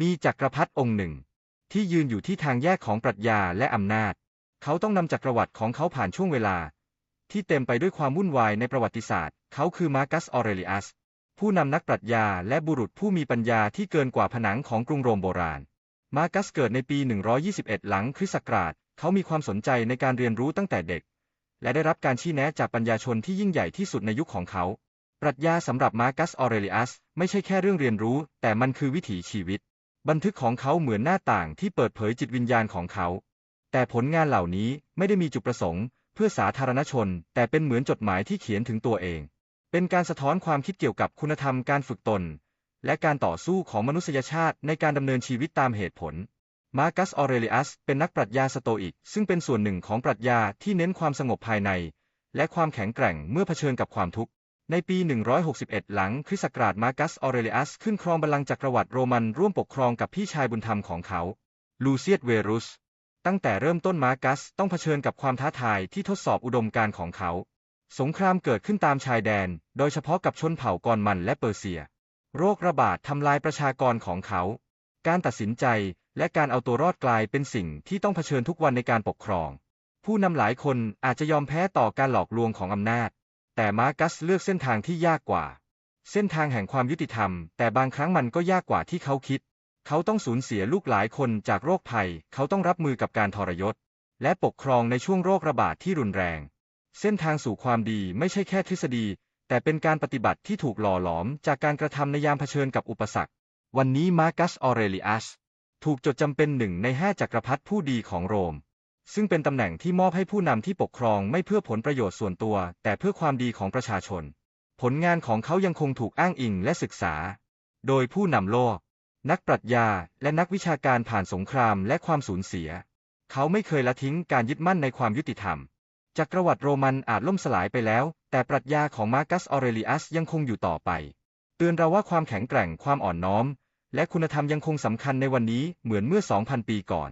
มีจักรพรรดิองค์หนึ่ง ที่ยืนอยู่ที่ทางแยกของปรัชญาและอำนาจ เขาต้องนำจักรวรรดิของเขาผ่านช่วงเวลา ที่เต็มไปด้วยความวุ่นวายในประวัติศาสตร์ เขาคือมาร์กัส ออเรลิอัสผู้นำนักปรัชญาและบุรุษผู้มีปัญญาที่เกินกว่าผนังของกรุงโรมโบราณ มาร์กัสเกิดในปี 121 หลังคริสต์ศักราช เขามีความสนใจในการเรียนรู้ตั้งแต่เด็ก และได้รับการชี้แนะจากปัญญาชนที่ยิ่งใหญ่ที่สุดในยุคของเขา ปรัชญาสำหรับมาร์กัส ออเรลิอัสไม่ใช่แค่เรื่องเรียนรู้ แต่มันคือวิถีชีวิต บันทึกของเขาเหมือนหน้าต่างที่เปิดเผยจิตวิญญาณของเขา แต่ผลงานเหล่านี้ไม่ได้มีจุดประสงค์ เพื่อสาธารณชน แต่เป็นเหมือนจดหมายที่เขียนถึงตัวเอง เป็นการสะท้อนความคิดเกี่ยวกับคุณธรรมการฝึกตน และการต่อสู้ของมนุษยชาติในการดำเนินชีวิตตามเหตุผล มาร์กัส ออเรลิอัสเป็นนักปรัชญาสโตอิก ซึ่งเป็นส่วนหนึ่งของปรัชญาที่เน้นความสงบภายใน และความแข็งแกร่งเมื่อเผชิญกับความทุกข์ ในปี 161 หลังคริสต์ศักราชมาร์กัสออเรเลิอัสขึ้นครองบัลลังก์จักรวรรดิโรมันร่วมปกครองกับพี่ชายบุญธรรมของเขา ลูเซียสเวรุส ตั้งแต่เริ่มต้นมาร์กัสต้องเผชิญกับความท้าทายที่ทดสอบอุดมการณ์ของเขา สงครามเกิดขึ้นตามชายแดน โดยเฉพาะกับชนเผ่ากอนมันและเปอร์เซีย โรคระบาดทำลายประชากรของเขา การตัดสินใจและการเอาตัวรอดกลายเป็นสิ่งที่ต้องเผชิญทุกวันในการปกครอง ผู้นำหลายคนอาจจะยอมแพ้ต่อการหลอกลวงของอำนาจ แต่มาร์กัสเลือกเส้นทางที่ยากกว่า เส้นทางแห่งความยุติธรรม แต่บางครั้งมันก็ยากกว่าที่เขาคิด เขาต้องสูญเสียลูกหลายคนจากโรคภัย เขาต้องรับมือกับการทรยศ และปกครองในช่วงโรคระบาดที่รุนแรง เส้นทางสู่ความดีไม่ใช่แค่ทฤษฎี แต่เป็นการปฏิบัติที่ถูกหล่อหลอม จากการกระทำในยามเผชิญกับอุปสรรค วันนี้มาร์กัสออเรลิอัสถูกจดจำเป็นหนึ่งในห้าจักรพรรดิผู้ดีของโรม ซึ่งเป็นตำแหน่งที่มอบให้ผู้นำที่ปกครองไม่เพื่อผลประโยชน์ส่วนตัว แต่เพื่อความดีของประชาชน ผลงานของเขายังคงถูกอ้างอิงและศึกษา โดยผู้นำโลก นักปรัชญา และนักวิชาการผ่านสงครามและความสูญเสีย เขาไม่เคยละทิ้งการยึดมั่นในความยุติธรรม จักรวรรดิโรมันอาจล่มสลายไปแล้ว แต่ปรัชญาของมาร์กัสออเรลิอัสยังคงอยู่ต่อไป เตือนเราว่าความแข็งแกร่งความอ่อนน้อม และคุณธรรมยังคงสำคัญในวันนี้เหมือนเมื่อ 2,000 ปีก่อน